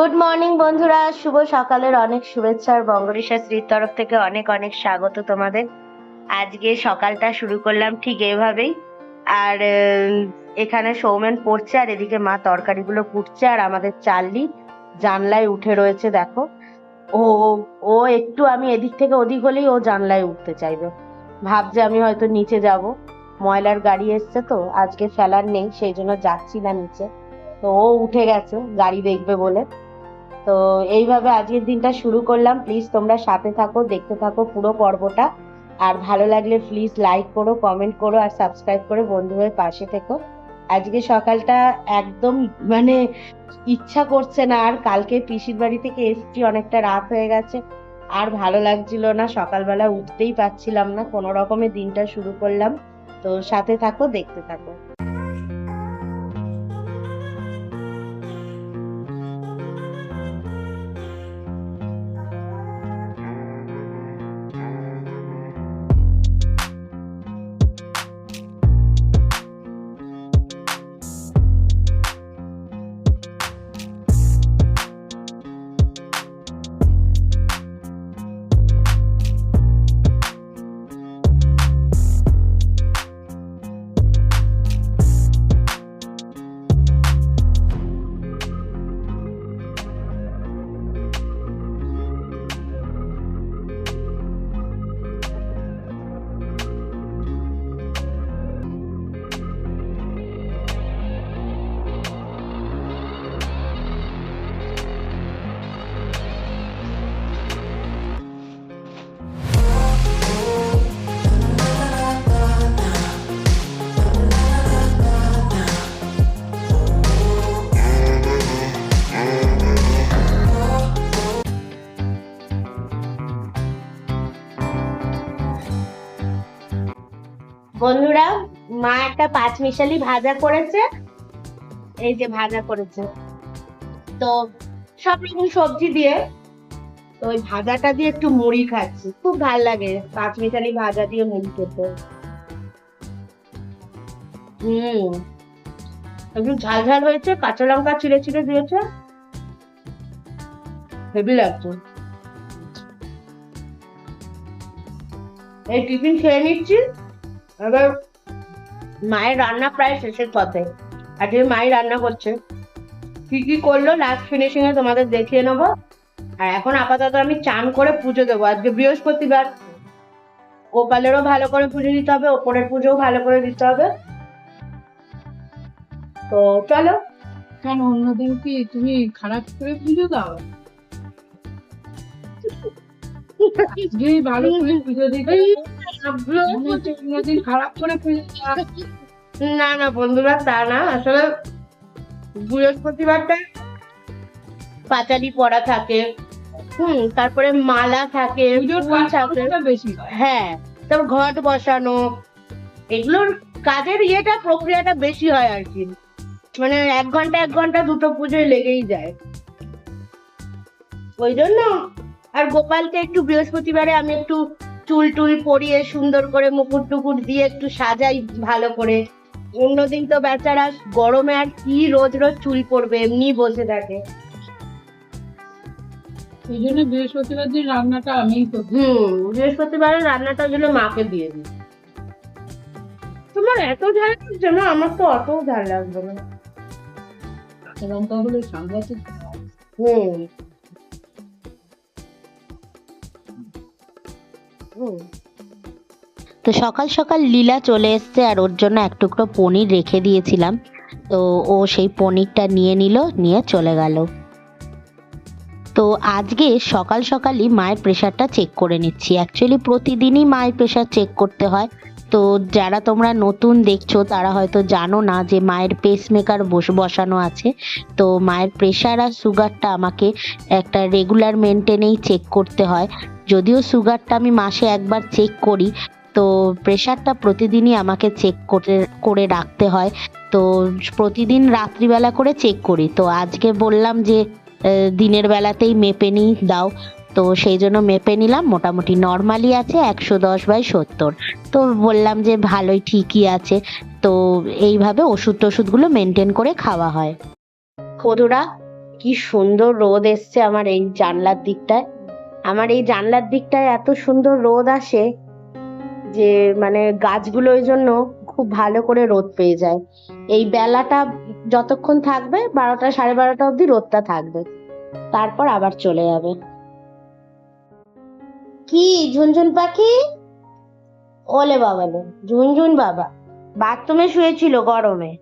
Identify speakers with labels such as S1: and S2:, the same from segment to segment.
S1: Good morning বন্ধুরা। শুভ সকালের অনেক শুভেচ্ছা আর বঙ্গরিশা শ্রীর তরফ থেকে অনেক অনেক স্বাগত তোমাদের। আজকে সকালটা শুরু করলাম ঠিক এভাবেই। আর এখানে সৌমেন পড়ছে আর এদিকে মা তরকারিগুলো কুটছে আর আমাদের চার্লি জানলায় উঠে রয়েছে, দেখো। ও ও একটু আমি এদিক থেকে ওদিক হলেই ও জানলায় উঠতে চাইবে। ভাবছে আমি হয়তো নিচে যাব। ময়লার গাড়ি এসছে তো, আজকে ফেলার নেই, সেই জন্য যাচ্ছি না নিচে। তো ও উঠে গেছে, গাড়ি দেখবে বলে। তো এইভাবে আজকের দিনটা শুরু করলাম। প্লিজ তোমরা সাথে থাকো, দেখতে থাকো পুরো পর্বটা। আর ভালো লাগলে প্লিজ লাইক করো কমেন্ট করো, আর সাবস্ক্রাইব করে বন্ধু হয়ে পাশে থেকো। আজকে সকালটা একদম মানে ইচ্ছা করছে না, আর কালকে পিসির বাড়ি থেকে এসছি, অনেকটা রাত হয়ে গেছে। আর ভালো লাগছিল না, সকালবেলা উঠতেই পারছিলাম না, কোনো রকমে দিনটা শুরু করলাম। তো সাথে থাকো, দেখতে থাকো। বন্ধুরা, মা একটা পাঁচ মিশালি ভাজা করেছে। এই যে ভাজা করেছে। তো সব রকম সবজি দিয়ে তো ওই ভাজাটা দিয়ে একটু মুড়ি খাচ্ছি। খুব ভালো লাগে পাঁচ মিশালি ভাজা দিয়ে মুড়ি খেতে। হুম। একটু ঝাল ঝাল হয়েছে, কাঁচা লঙ্কা চিড়ে চিড়ে দিয়েছে। হেভি লাগছে। এই টিফিন খেয়ে নিচ্ছি। এবার মায়ের রান্না প্রায় শেষের পথে। আজকে মাই রান্না করছে কি কি করল লাস্ট ফিনিশিং এ তোমাদের দেখিয়ে নেব। আর এখন আপাতত আমি চান করে পুজো দেবো। আজকে বৃহস্পতিবার। গোপালেরও ভালো করে পুজো দিতে হবে ওপরের পুজোও ভালো করে দিতে হবে। তো চলো।
S2: কেন অন্যদিন কি তুমি খারাপ করে পুজো দাও? যে ভালো করে পুজো দিতে খারাপ করে
S1: না না বন্ধুরা তা না। আসলে বৃহস্পতিবারটা পাঁচালি পড়া থাকে হুম তারপরে মালা থাকে।
S2: হ্যাঁ
S1: তারপর ঘট বসানো এগুলোর কাজের ইয়েটা প্রক্রিয়াটা বেশি হয় আর কি। মানে এক ঘণ্টা এক ঘণ্টা দুটো পুজোয় লেগেই যায়। ওই জন্য আর গোপালকে একটু বৃহস্পতিবারে আমি একটু চুল টুল পরিয়ে সুন্দর করে মুকুট টুকুট দিয়ে একটু সাজাই ভালো করে। অন্যদিন তো বেচারা গরমে আর কি রোজ রোজ চুল পরবে এমনি বসে থাকে।
S2: সেই জন্য বৃহস্পতিবার দিন রান্নাটা আমিই করি
S1: হুম বৃহস্পতিবারে রান্নাটা জন্য মাকে দিয়ে দিই। তোমার এত ঝাল লাগছে না আমার তো অত ঝাল লাগবে না।
S2: হলে সামলাতে
S1: হুম।
S3: তো সকাল সকাল লীলা চলে এসছে আর ওর জন্য এক টুকরো পনির রেখে দিয়েছিলাম। তো ও সেই পনিরটা নিয়ে নিল, নিয়ে চলে গেল। তো আজকে সকাল সকালই মায়ের প্রেশারটা চেক করে নিচ্ছি। অ্যাকচুয়ালি প্রতিদিনই মায়ের প্রেশার চেক করতে হয়। তো যারা তোমরা নতুন দেখছ, তারা হয়তো জানো না যে মায়ের পেসমেকার বসানো আছে। তো মায়ের প্রেশার আর সুগারটা আমাকে একটা রেগুলার মেনটেনেই চেক করতে হয়। যদিও সুগারটা আমি মাসে একবার চেক করি, তো প্রেশারটা প্রতিদিনই আমাকে চেক করে করে রাখতে হয়। তো প্রতিদিন রাত্রিবেলা করে চেক করি। তো আজকে বললাম যে দিনের বেলাতেই মেপে নিই, দাও। তো সেই জন্য মেপে নিলাম, মোটামুটি নর্মালি আছে একশো দশ বাই সত্তর। তো বললাম যে ভালোই ঠিকই আছে। তো এইভাবে ওষুধ টষুধগুলো মেনটেন করে খাওয়া হয়।
S1: বন্ধুরা, কি সুন্দর রোদ এসছে আমার এই জানলার দিকটায়। আমার এই জানলার দিকটায় এত সুন্দর রোদ আসে যে মানে গাছগুলো ওই জন্য খুব ভালো করে রোদ পেয়ে যায়। এই বেলাটা যতক্ষণ থাকবে, বারোটা সাড়ে বারোটা অবধি রোদটা থাকবে। তারপর আবার চলে যাবে। কি? ঝুনঝুন পাখি? ওলে বাবা লে ঝুনঝুন বাবা। বাথরুমে শুয়েছিল গরমে।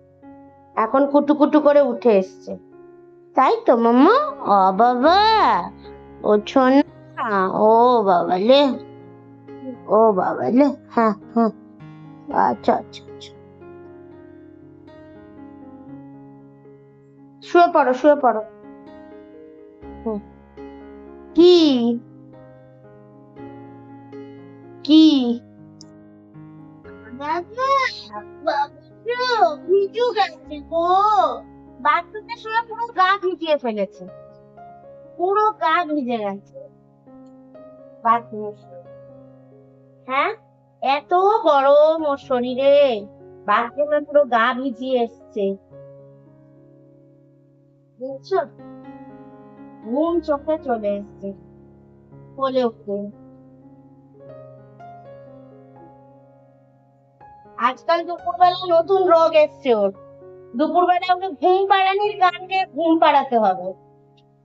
S1: এখন কুটু কুটু করে উঠে এসছে। তাই তো মাম্মা? ও বাবা। ও না ও বাবা লে। ও বাবা লে। হ্যাঁ হ্যাঁ আচ্ছা আচ্ছা আচ্ছা। শুয়ে পড়ো শুয়ে পড়ো। কি? কি? পুরো গা ভিজিয়ে হ্যাঁ? এত গরম ওর শরীরে। বাথরুমে পুরো গা ভিজিয়ে এসছে। ঘুম চোখে চলে এসছে। বলে উঠতে আজকাল দুপুরবেলা নতুন রোগ এসছে ওর। দুপুরবেলা ওকে ঘুম পাড়ানির গান গেয়ে ঘুম পাড়াতে হবে।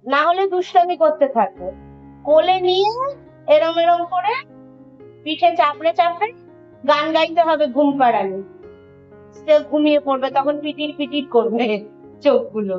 S1: না হলে দুষ্টামি করতে থাকবে। কোলে নিয়ে এরম এরম করে পিঠে চাপড়ে চাপড়ে গান গাইতে হবে ঘুম পাড়ানি সে ঘুমিয়ে পড়বে, তখন পিটির পিটির করবে চোখগুলো।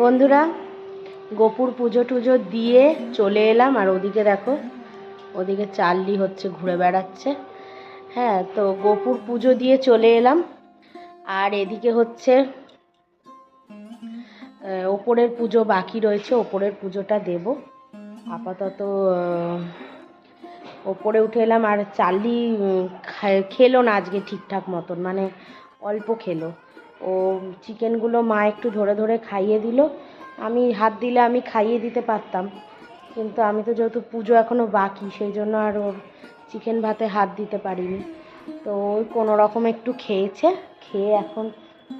S1: বন্ধুরা, গোপুর পুজো টুজো দিয়ে চলে এলাম, আর ওদিকে দেখো, ওদিকে চার্লি হচ্ছে ঘুরে বেড়াচ্ছে। হ্যাঁ তো গোপুর পুজো দিয়ে চলে এলাম। আর এদিকে হচ্ছে ওপরের পুজো বাকি রয়েছে, ওপরের পুজোটা দেব। আপাতত ওপরে উঠে এলাম। আর চার্লি খেলো না আজকে ঠিকঠাক মতন মানে অল্প খেলো। ও চিকেনগুলো মা একটু ধরে ধরে খাইয়ে দিল। আমি হাত দিলে আমি খাইয়ে দিতে পারতাম, কিন্তু আমি তো যেহেতু পুজো এখনও বাকি, সেই জন্য আর ওর চিকেন ভাতে হাত দিতে পারিনি। তো ওই কোনো রকম একটু খেয়েছে, খেয়ে এখন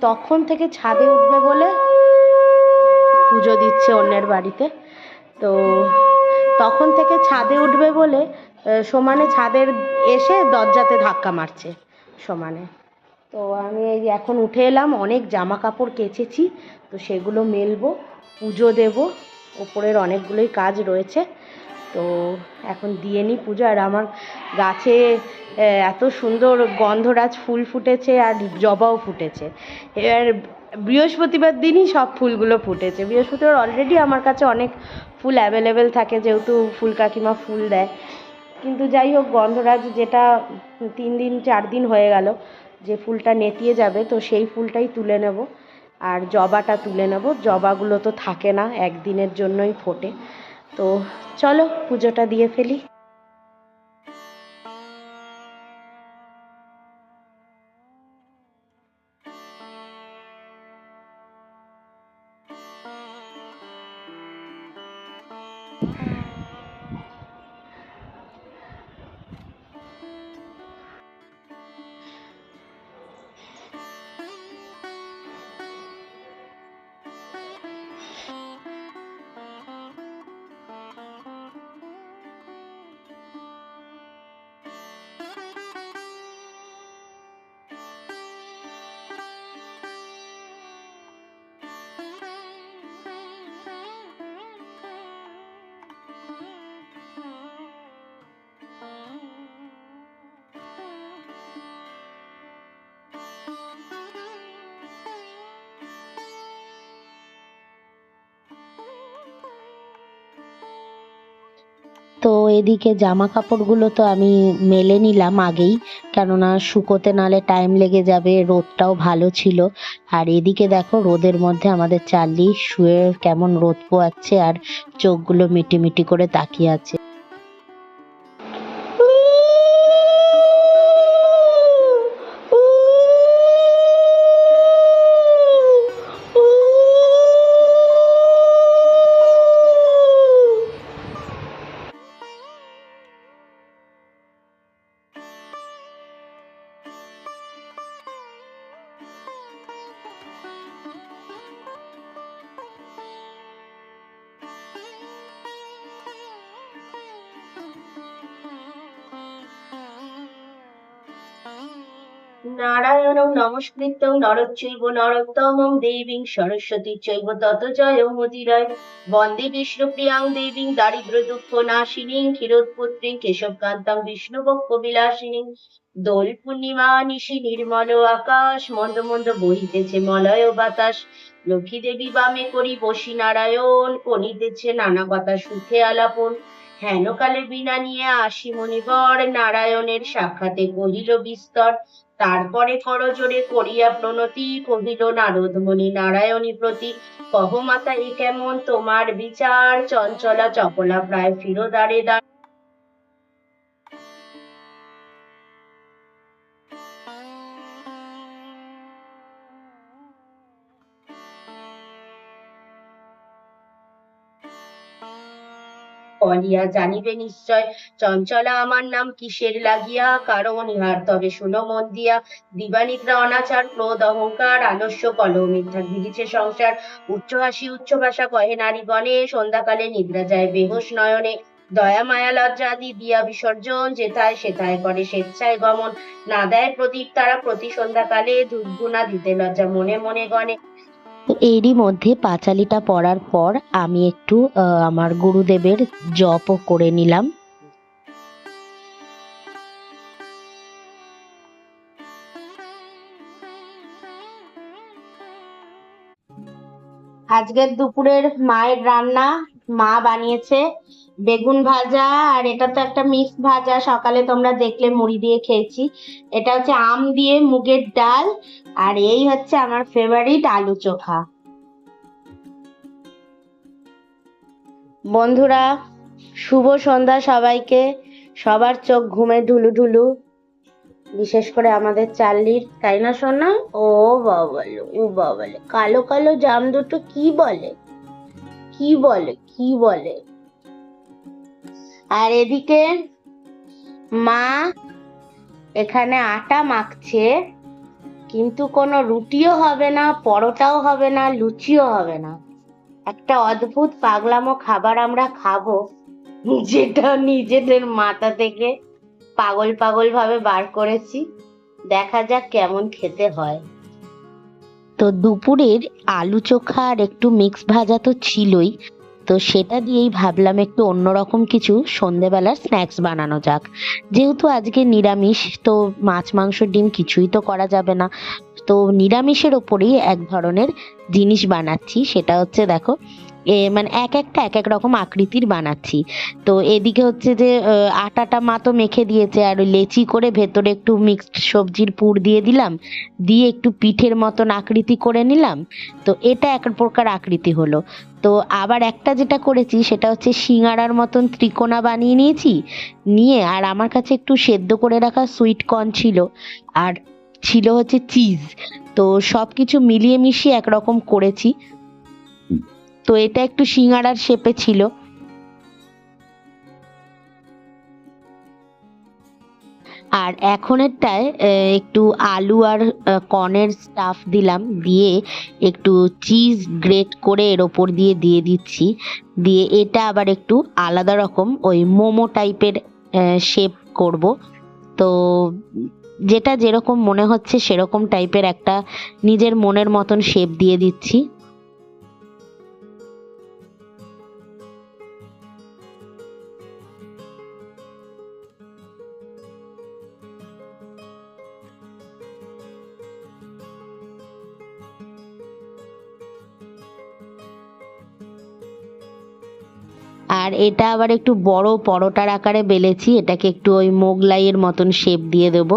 S1: তখন থেকে ছাদে উঠবে বলে পুজো দিচ্ছে অন্যের বাড়িতে। তো তখন থেকে ছাদে উঠবে বলে সমানে ছাদের এসে দরজাতে ধাক্কা মারছে সমানে। তো আমি এই এখন উঠে এলাম, অনেক জামা কাপড় কেচেছি, তো সেগুলো মেলবো, পুজো দেব, ওপরের অনেকগুলোই কাজ রয়েছে। তো এখন দিয়ে নিই পুজো আর আমার গাছে এত সুন্দর গন্ধরাজ ফুল ফুটেছে আর জবাও ফুটেছে। এবার বৃহস্পতিবার দিনই সব ফুলগুলো ফুটেছে। বৃহস্পতিবার অলরেডি আমার কাছে অনেক ফুল অ্যাভেলেবেল থাকে, যেহেতু ফুল কাকিমা ফুল দেয়। কিন্তু যাই হোক, গন্ধরাজ যেটা তিন দিন, চার দিন হয়ে গেল যে ফুলটা নেতিয়ে যাবে, তো সেই ফুলটাই তুলে নেব। আর জবাটা তুলে নেব। জবাগুলো তো থাকে না, একদিনের জন্যই ফোটে। তো চলো পুজোটা দিয়ে ফেলি।
S3: তো এদিকে জামা কাপড়গুলো তো আমি মেলে নিলাম আগেই, কেননা শুকোতে নালে টাইম লেগে যাবে, রোদটাও ভালো ছিল। আর এদিকে দেখো রোদের মধ্যে আমাদের চার্লি শুয়ে কেমন রোদ পোয়াচ্ছে আর চোখগুলো মিটি মিটি করে তাকিয়ে আছে।
S1: নরোত্তমং দেবীং সরস্বতী চৈব তত জয় মদিরায় বন্দে দেবীং দারিদ্র দুঃখ নাশিনীং ক্ষীরোৎপুত্রীং বিলাসিনীং দোল পূর্ণিমা নিশি নির্মল আকাশ, মন্দ মন্দ বহিতেছে মলয় বাতাস। লক্ষ্মী দেবী বামে করি বসি নারায়ণ কনিতেছে নানা কথা সুখে আলাপন। হেনকালে বিনা নিয়ে আসি মণিবর নারায়ণের সাক্ষাতে কহিল বিস্তর। তারপরে করজোরে করিয়া প্রণতি কহিল নারদ মুনি নারায়ণী প্রতি কহ মাতা এ কেমন তোমার বিচার। চঞ্চলা চপলা প্রায় ফিরোদারে দ্বার বলিয়া জানিবে নিশ্চয়, চঞ্চলা, আমার নাম কিসের লাগিয়া? কারণ ইহার তবে শুনো মন দিয়া। দিবানিদ্রা, অনাচার, ক্রোধ, অহংকার, আলস্য, কলহ, মিথ্যা ঘিরিছে সংসার। উচ্চ হাসি, উচ্চ ভাষা কহে নারী নারীগণে সন্ধ্যাকালে নিদ্রা যায় বেহুশ নয়নে। দয়া, মায়া, লজ্জা আদি দিয়া বিসর্জন যেথায় সেথায় করে স্বেচ্ছায় গমন। না দেয় প্রদীপ তারা প্রতি সন্ধ্যাকালে, ধূপগুনা দিতে লজ্জা মনে মনে গণে
S3: তো এরই মধ্যে পাঁচালিটা পড়ার পর আমি একটু আমার গুরুদেবের জপও করে নিলাম।
S1: আজকের দুপুরের মায়ের রান্না মা বানিয়েছে। বেগুন ভাজা আর এটা তো একটা মিক্স ভাজা। সকালে তোমরা দেখলে মুড়ি দিয়ে খেয়েছি। এটা হচ্ছে আম দিয়ে মুগের ডাল। আর এই হচ্ছে আমার ফেভারিট আলু চোখা। বন্ধুরা, শুভ সন্ধ্যা সবাইকে। সবার চোখ ঘুমে ঢুলু ঢুলু বিশেষ করে আমাদের চার্লির তাই না সোনা? ও বাবালে ও বাবালে কালো কালো জাম দুটো কি বলে? কি বলে? কি বলে? আর এদিকে মা এখানে আটা মাখছে, কিন্তু কোনো রুটিও হবে না, পরোটাও হবে না, লুচিও হবে না। একটা অদ্ভুত পাগলামো খাবার আমরা খাব, যেটা নিজেদের মাথা থেকে পাগল পাগল ভাবে বার করেছি। দেখা যাক কেমন খেতে হয়।
S3: তো দুপুরের আলু চোখা আর একটু মিক্স ভাজা তো ছিলই।
S1: তো সেটা দিয়েই ভাবলাম একটু অন্যরকম কিছু সন্ধেবেলার স্ন্যাক্স বানানো যাক। যেহেতু আজকে নিরামিষ, তো মাছ, মাংস, ডিম কিছুই তো করা যাবে না। তো নিরামিষের ওপরেই এক ধরনের জিনিস বানাচ্ছি, সেটা হচ্ছে দেখো মানে এক একটা, এক এক রকম আকৃতির বানাচ্ছি। তো এদিকে হচ্ছে যে আটাটা মা তো মেখে দিয়েছে, আর ওই লেচি করে ভেতরে একটু মিক্সড সবজির পুর দিয়ে দিলাম, দিয়ে একটু পিঠের মতন আকৃতি করে নিলাম। তো এটা এক প্রকার আকৃতি হলো। তো আবার একটা যেটা করেছি, সেটা হচ্ছে সিঙ্গারার মতন ত্রিকোণা বানিয়ে নিয়েছি, নিয়ে আর আমার কাছে একটু সেদ্ধ করে রাখা সুইট কর্ন ছিল, আর ছিল হচ্ছে চিজ তো সব কিছু মিলিয়ে মিশিয়ে একরকম করেছি। তো এটা একটু সিঙ্গারার শেপে ছিল। আর এখনেরটায় একটু আলু আর কর্নের স্টাফ দিলাম। দিয়ে একটু চিজ গ্রেট করে এর ওপর দিয়ে দিয়ে দিচ্ছি। দিয়ে এটা আবার একটু আলাদা রকম ওই মোমো টাইপের শেপ করব। তো যেটা যেরকম মনে হচ্ছে সেরকম টাইপের একটা নিজের মনের মতন শেপ দিয়ে দিচ্ছি। আর এটা আবার একটু বড় পরোটার আকারে বেলেছি, এটাকে একটু ওই মোগলাইয়ের মতন শেপ দিয়ে দেবো।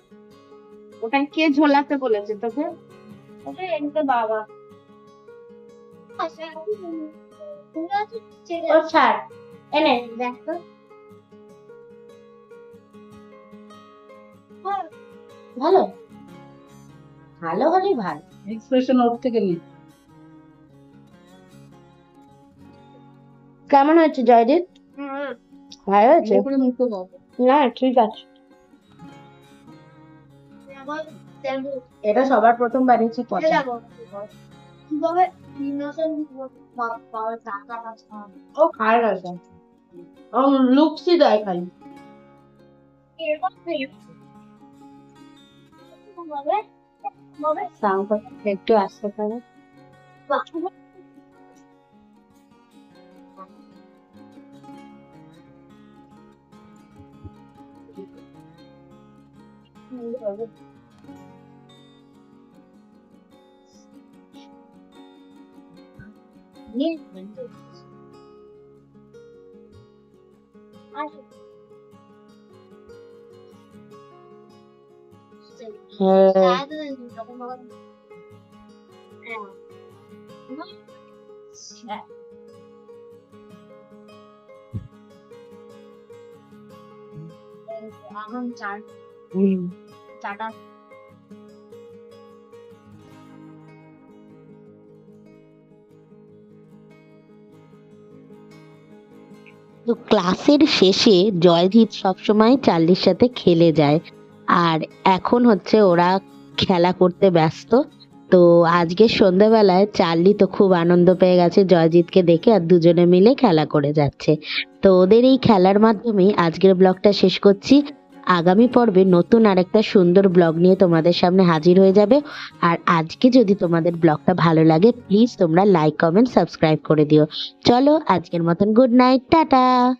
S4: ওটা কে ঝোলাতে বলেছে তোকে?
S5: ওটা এনতে বাবা। আচ্ছা তুমি আছো
S4: ও ছাড়। এনে
S5: দেখ তো।
S4: ভালো? ভালো হলেই ভালো।
S2: এক্সপ্রেশন ওর থেকে নেই
S4: কেমন হয়েছে জয়দীপ? ভালো হয়েছে? না ঠিক আছে। এটা সবার প্রথম বানিয়েছি
S5: কীভাবে টাকা আছে
S4: ও খায় না সব। ও লুকসই দেয় খালি।
S5: এরকম হবে হবে
S4: সাউন্ড একটু আসতে পারে
S5: বাহ
S4: হ্যাঁ
S5: এখন চার চারটা
S1: তো ক্লাসের শেষে জয়জিৎ সবসময় চার্লির সাথে খেলে যায়। আর এখন হচ্ছে ওরা খেলা করতে ব্যস্ত। তো আজকে সন্ধ্যাবেলায় চার্লি তো খুব আনন্দ পেয়ে গেছে জয়জিৎকে দেখে আর দুজনে মিলে খেলা করে যাচ্ছে। তো ওদের এই খেলার মাধ্যমে আজকের ব্লগটা শেষ করছি। আগামী পর্বে নতুন আরেকটা সুন্দর ব্লগ নিয়ে তোমাদের সামনে হাজির হয়ে যাবে। আর আজকে যদি তোমাদের ব্লগটা ভালো লাগে প্লিজ তোমরা লাইক কমেন্ট সাবস্ক্রাইব করে দিও। চলো, আজকের মতন গুড নাইট টাটা!